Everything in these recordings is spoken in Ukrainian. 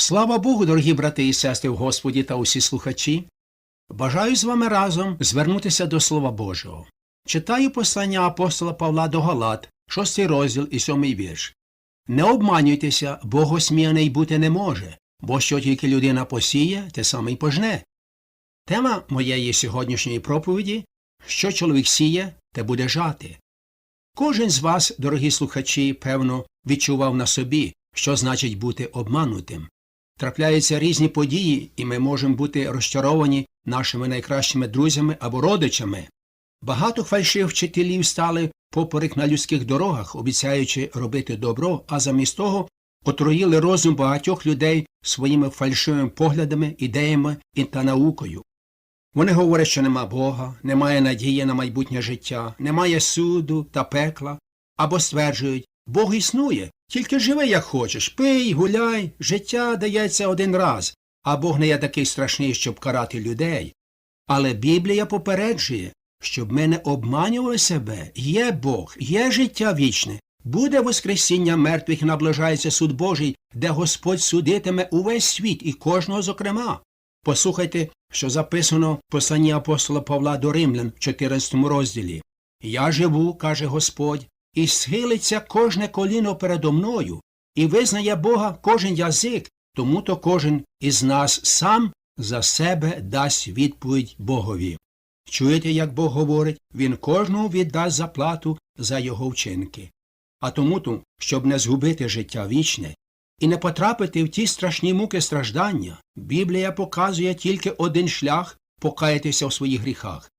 Слава Богу, дорогі брати і сестри в Господі та усі слухачі. Бажаю з вами разом звернутися до Слова Божого. Читаю послання апостола Павла до Галат, 6 розділ і 7 вірш. Не обманюйтеся, Бог осміяний бути не може, бо що тільки людина посіє, те саме й пожне. Тема моєї сьогоднішньої проповіді що чоловік сіє, те буде жати. Кожен з вас, дорогі слухачі, певно, відчував на собі, що значить бути обманутим. Трапляються різні події, і ми можемо бути розчаровані нашими найкращими друзями або родичами. Багато фальшивих вчителів стали поперек на людських дорогах, обіцяючи робити добро, а замість того отруїли розум багатьох людей своїми фальшивими поглядами, ідеями та наукою. Вони говорять, що нема Бога, немає надії на майбутнє життя, немає суду та пекла, або стверджують Бог існує, тільки живи, як хочеш, пий, гуляй, життя дається один раз, а Бог не є такий страшний, щоб карати людей. Але Біблія попереджує, щоб ми не обманювали себе. Є Бог, є життя вічне, буде Воскресіння мертвих наближається суд Божий, де Господь судитиме увесь світ і кожного зокрема. Послухайте, що записано в посланні апостола Павла до Римлян в 14 розділі. Я живу, каже Господь, і схилиться кожне коліно передо мною, і визнає Бога кожен язик, тому то кожен із нас сам за себе дасть відповідь Богові. Чуєте, як Бог говорить, він кожному віддасть заплату за його вчинки. А тому то, щоб не згубити життя вічне і не потрапити в ті страшні муки страждання, Біблія показує тільки один шлях покаятися в своїх гріхах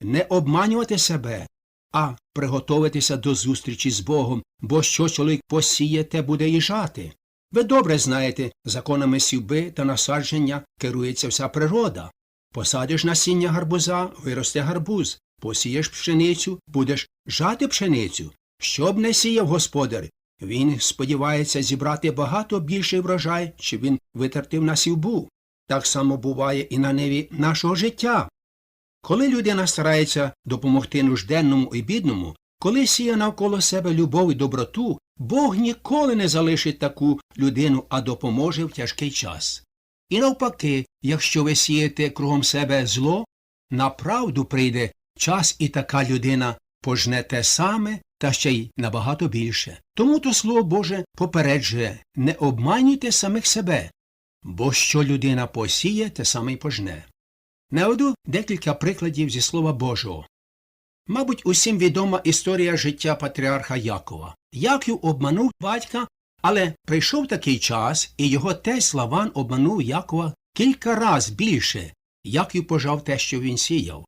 не обманювати себе, а приготуватися до зустрічі з Богом, бо що чоловік посіє, те буде і жати. Ви добре знаєте, законами сівби та насадження керується вся природа. Посадиш насіння гарбуза, виросте гарбуз, посієш пшеницю, будеш жати пшеницю. Щоб не сіяв господар, він сподівається зібрати багато більший врожай, чи він витратив на сівбу. Так само буває і на ниві нашого життя. Коли людина старається допомогти нужденному і бідному, коли сіє навколо себе любов і доброту, Бог ніколи не залишить таку людину, а допоможе в тяжкий час. І навпаки, якщо ви сієте кругом себе зло, на правду прийде час і така людина пожне те саме та ще й набагато більше. Тому то Слово Боже попереджує не обманюйте самих себе, бо що людина посіє, те саме й пожне. Наведу декілька прикладів зі Слова Божого. Мабуть, усім відома історія життя патріарха Якова. Яків обманув батька, але прийшов такий час, і його тесть Лаван обманув Якова кілька раз більше, Яків пожав те, що він сіяв.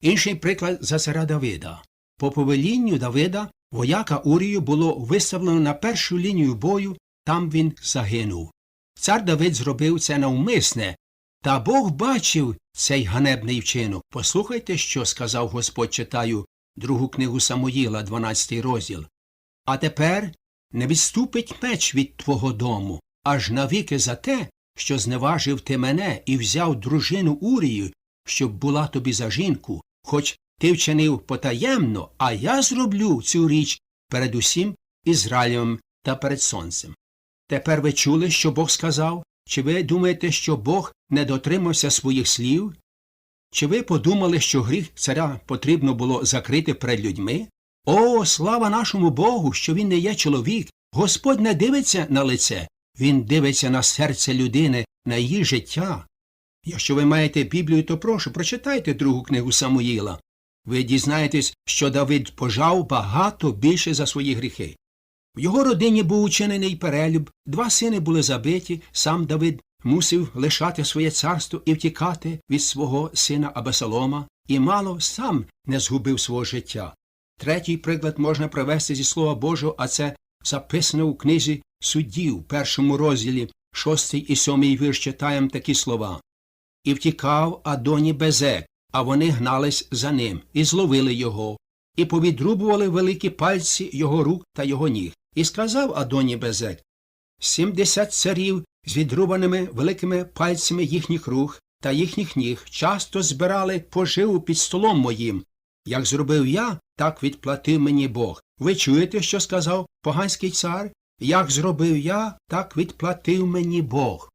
Інший приклад за царя Давида. По повелінню Давида вояка Урію було виставлено на першу лінію бою, там він загинув. Цар Давид зробив це навмисне, та Бог бачив цей ганебний вчинок. Послухайте, що сказав Господь читаю другу книгу Самоїла, 12 розділ. А тепер не відступить меч від твого дому, аж навіки за те, що зневажив ти мене і взяв дружину Урію, щоб була тобі за жінку, хоч ти вчинив потаємно, а я зроблю цю річ перед усім Ізраїлем та перед сонцем. Тепер ви чули, що Бог сказав? Чи ви думаєте, що Бог не дотримався своїх слів? Чи ви подумали, що гріх царя потрібно було закрити перед людьми? О, слава нашому Богу, що він не є чоловік. Господь не дивиться на лице, він дивиться на серце людини, на її життя. Якщо ви маєте Біблію, то прошу, прочитайте другу книгу Самуїла. Ви дізнаєтесь, що Давид пожав багато більше за свої гріхи. В його родині був учинений перелюб, два сини були забиті, сам Давид мусив лишати своє царство і втікати від свого сина Абесалома, і мало сам не згубив свого життя. Третій приклад можна привести зі Слова Божого, а це записано у книзі суддів, першому розділі, шостий і сьомий вірш читаємо такі слова. І втікав Адоні Безек, а вони гнались за ним, і зловили його, і повідрубували великі пальці його рук та його ніг. І сказав Адоні Безек Сімдесят царів з відрубаними великими пальцями їхніх рук та їхніх ніг часто збирали поживу під столом моїм. Як зробив я, так відплатив мені Бог. Ви чуєте, що сказав поганський цар? Як зробив я, так відплатив мені Бог.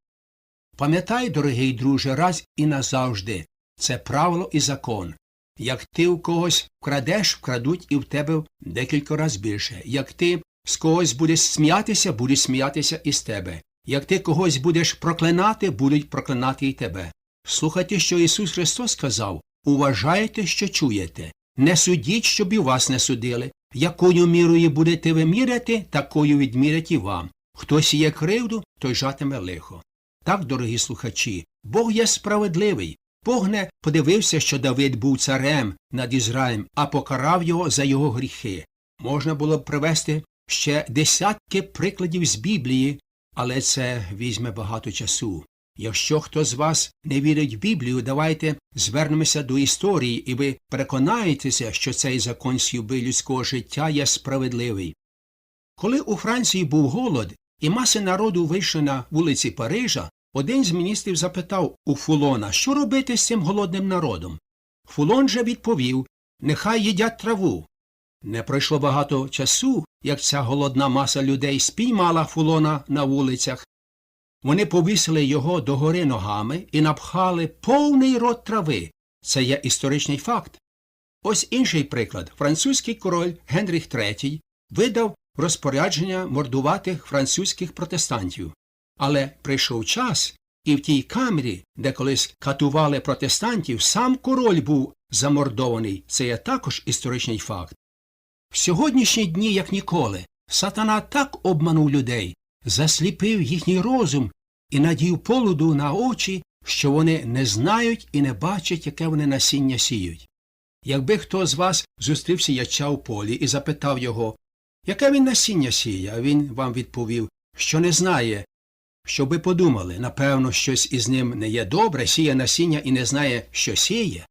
Пам'ятай, дорогий друже, раз і назавжди це правило і закон. Як ти у когось вкрадеш, вкрадуть і в тебе декілька разів більше. Як ти з когось будеш сміятися, будуть сміятися і з тебе. Як ти когось будеш проклинати, будуть проклинати і тебе. Слухайте, що Ісус Христос сказав Уважайте, що чуєте. Не судіть, щоб і вас не судили. Якою мірою будете ви міряти, такою відмірять і вам. Хто сіє кривду, той жатиме лихо. Так, дорогі слухачі, Бог є справедливий. Бог не подивився, що Давид був царем над Ізраїлем, а покарав його за його гріхи. Можна було б привести ще десятки прикладів з Біблії, але це візьме багато часу. Якщо хто з вас не вірить в Біблію, давайте звернемося до історії, і ви переконаєтеся, що цей закон сюби людського життя є справедливий. Коли у Франції був голод, і маси народу вийшли на вулиці Парижа, один з міністрів запитав у Фулона, що робити з цим голодним народом. Фулон же відповів Нехай їдять траву. Не пройшло багато часу, як ця голодна маса людей спіймала Фулона на вулицях. Вони повісили його догори ногами і напхали повний рот трави. Це є історичний факт. Ось інший приклад. Французький король Генріх III видав розпорядження мордуватих французьких протестантів. Але прийшов час, і в тій камері, де колись катували протестантів, сам король був замордований. Це є також історичний факт. В сьогоднішні дні, як ніколи, сатана так обманув людей, засліпив їхній розум і надів полуду на очі, що вони не знають і не бачать, яке вони насіння сіють. Якби хто з вас зустрів сіяча в полі і запитав його, яке він насіння сіє, а він вам відповів, що не знає, щоб ви подумали, напевно, щось із ним не є добре, сіє насіння і не знає, що сіє.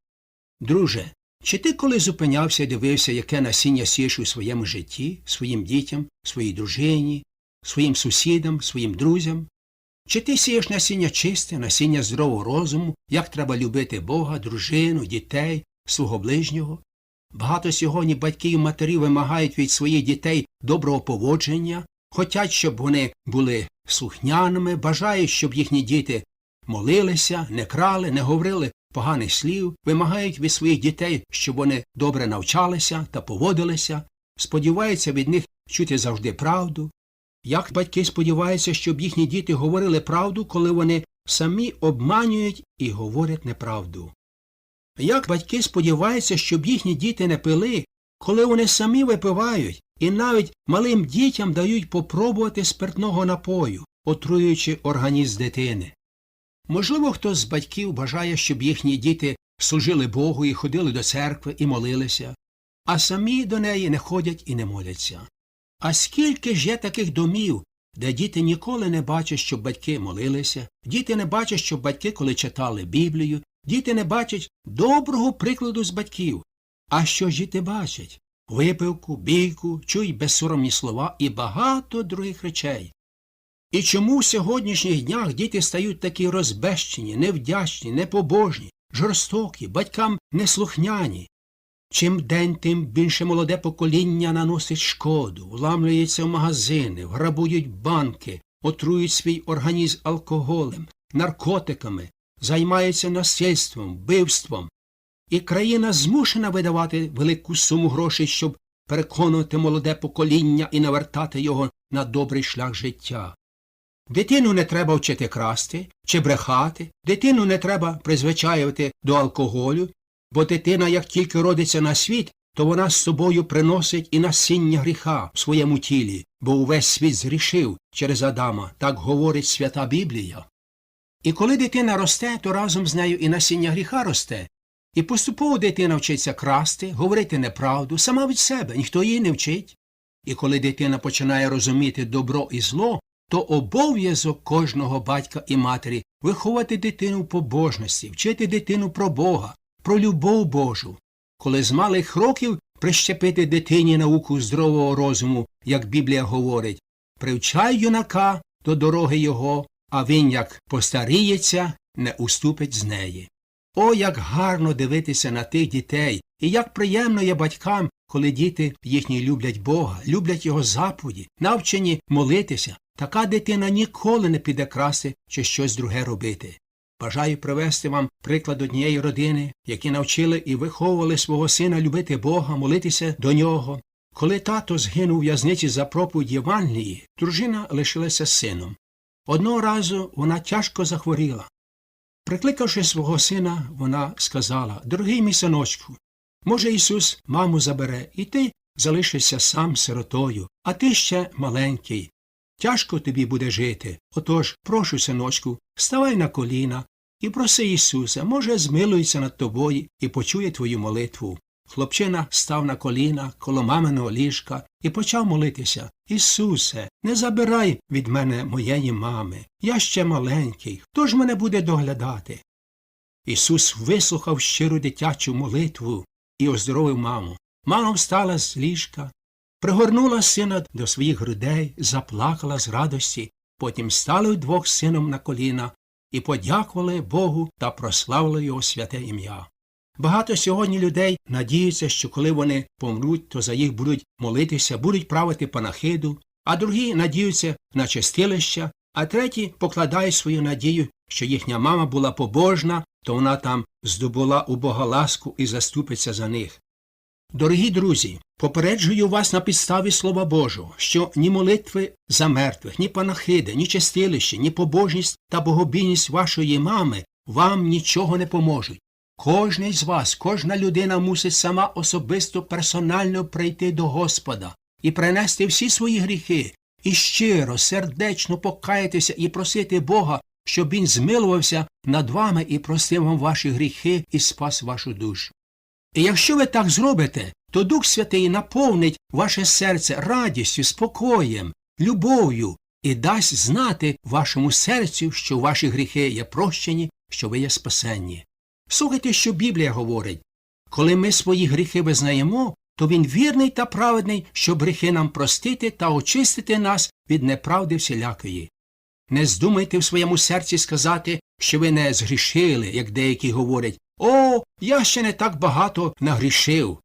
Друже, чи ти коли зупинявся і дивився, яке насіння сієш у своєму житті, своїм дітям, своїй дружині, своїм сусідам, своїм друзям? Чи ти сієш насіння чисте, насіння здорового розуму, як треба любити Бога, дружину, дітей, свого ближнього? Багато сьогодні батьків і матерів вимагають від своїх дітей доброго поводження, хочуть, щоб вони були слухняними, бажають, щоб їхні діти молилися, не крали, не говорили поганих слів, вимагають від своїх дітей, щоб вони добре навчалися та поводилися, сподіваються від них чути завжди правду. Як батьки сподіваються, щоб їхні діти говорили правду, коли вони самі обманюють і говорять неправду? Як батьки сподіваються, щоб їхні діти не пили, коли вони самі випивають і навіть малим дітям дають попробувати спиртного напою, отруюючи організм дитини? Можливо, хтось з батьків бажає, щоб їхні діти служили Богу і ходили до церкви і молилися, а самі до неї не ходять і не моляться. А скільки ж є таких домів, де діти ніколи не бачать, щоб батьки молилися, діти не бачать, щоб батьки коли читали Біблію, діти не бачать доброго прикладу з батьків. А що ж діти бачать? Випивку, бійку, чують безсоромні слова і багато других речей. І чому в сьогоднішніх днях діти стають такі розбещені, невдячні, непобожні, жорстокі, батькам неслухняні? Чим день, тим більше молоде покоління наносить шкоду, вламлюється в магазини, грабують банки, отрують свій організм алкоголем, наркотиками, займаються насильством, вбивством. І країна змушена видавати велику суму грошей, щоб переконувати молоде покоління і навертати його на добрий шлях життя. Дитину не треба вчити красти чи брехати, дитину не треба призвичаювати до алкоголю, бо дитина, як тільки родиться на світ, то вона з собою приносить і насіння гріха в своєму тілі, бо увесь світ згрішив через Адама, так говорить свята Біблія. І коли дитина росте, то разом з нею і насіння гріха росте. І поступово дитина вчиться красти, говорити неправду, сама від себе, ніхто її не вчить. І коли дитина починає розуміти добро і зло, то обов'язок кожного батька і матері виховати дитину в побожності, вчити дитину про Бога, про любов Божу. Коли з малих років прищепити дитині науку здорового розуму, як Біблія говорить, привчай юнака до дороги його, а він, як постаріється, не уступить з неї. О, як гарно дивитися на тих дітей, і як приємно є батькам, коли діти їхні люблять Бога, люблять Його заповіді, навчені молитися, така дитина ніколи не піде красти чи щось друге робити. Бажаю привести вам приклад однієї родини, які навчили і виховували свого сина любити Бога, молитися до нього. Коли тато згинув у в'язниці за проповідь Євангелії, дружина лишилася сином. Одного разу вона тяжко захворіла. Прикликавши свого сина, вона сказала Дорогий мій синочку, може, Ісус маму забере, і ти залишишся сам сиротою, а ти ще маленький. Тяжко тобі буде жити. Отож, прошу, синочку, ставай на коліна і проси Ісуса, може, змилується над тобою і почує твою молитву. Хлопчина став на коліна коло маминого ліжка і почав молитися Ісусе, не забирай від мене моєї мами. Я ще маленький. Хто ж мене буде доглядати? Ісус вислухав щиру дитячу молитву і оздоровив маму. Мама встала з ліжка, пригорнула сина до своїх грудей, заплакала з радості, потім стали вдвох сином на коліна і подякували Богу та прославили його святе ім'я. Багато сьогодні людей надіються, що коли вони помруть, то за їх будуть молитися, будуть правити панахиду, а другі надіються на чистилища, а треті покладають свою надію, що їхня мама була побожна, то вона там здобула у Бога ласку і заступиться за них. Дорогі друзі, попереджую вас на підставі Слова Божого, що ні молитви за мертвих, ні панахиди, ні чистилище, ні побожність та богобійність вашої мами вам нічого не поможуть. Кожний з вас, кожна людина мусить сама особисто персонально прийти до Господа і принести всі свої гріхи, і щиро, сердечно покаятися і просити Бога, щоб Він змилувався над вами і простив вам ваші гріхи і спас вашу душу. І якщо ви так зробите, то Дух Святий наповнить ваше серце радістю, спокоєм, любов'ю і дасть знати вашому серцю, що ваші гріхи є прощені, що ви є спасенні. Слухайте, що Біблія говорить коли ми свої гріхи визнаємо, то він вірний та праведний, щоб гріхи нам простити та очистити нас від неправди всілякої. Не здумайте в своєму серці сказати, що ви не згрішили, як деякі говорять О, я ще не так багато нагрішив.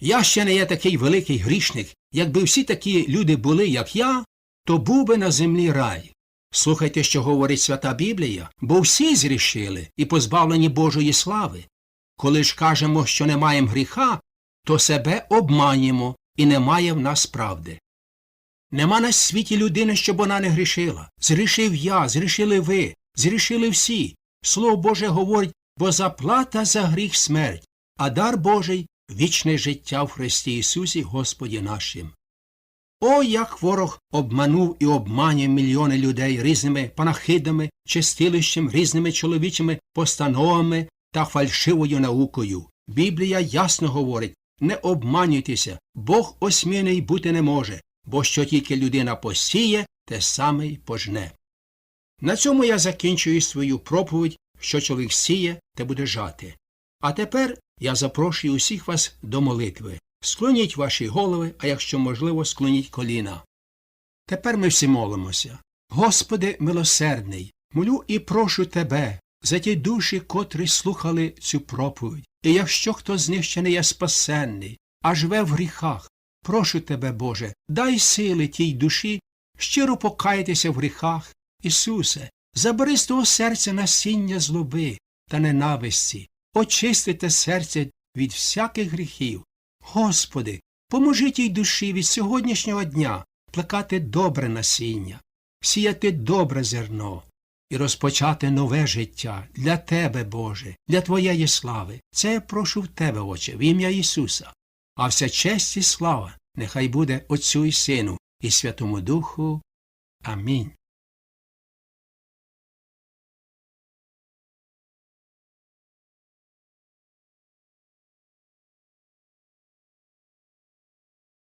Я ще не є такий великий грішник. Якби всі такі люди були, як я, то був би на землі рай. Слухайте, що говорить свята Біблія, бо всі зрішили і позбавлені Божої слави. Коли ж кажемо, що не маємо гріха, то себе обманюємо і немає в нас правди. Нема на світі людини, щоб вона не грішила. Зрішив я, зрішили ви, зрішили всі. Слово Боже говорить, бо заплата за гріх смерть, а дар Божий вічне життя в Христі Ісусі Господі нашим. О, як ворог обманув і обманює мільйони людей різними панахидами, чистилищем, різними чоловічими постановами та фальшивою наукою. Біблія ясно говорить не обманюйтеся, Бог осміний бути не може, бо що тільки людина посіє, те саме й пожне. На цьому я закінчую свою проповідь, що чоловік сіє, те буде жати. А тепер я запрошую усіх вас до молитви. Склоніть ваші голови, а якщо можливо, склоніть коліна. Тепер ми всі молимося. Господи милосердний, молю і прошу Тебе за ті душі, котрі слухали цю проповідь. І якщо хто з них є спасенний, а живе в гріхах, прошу Тебе, Боже, дай сили тій душі щиро покаятися в гріхах. Ісусе, забери з того серця насіння злоби та ненависті, очистите серце від всяких гріхів. Господи, поможи тій душі від сьогоднішнього дня плекати добре насіння, сіяти добре зерно і розпочати нове життя для Тебе, Боже, для Твоєї слави. Це я прошу в Тебе, Отче, в ім'я Ісуса. А вся честь і слава нехай буде Отцю і Сину, і Святому Духу. Амінь.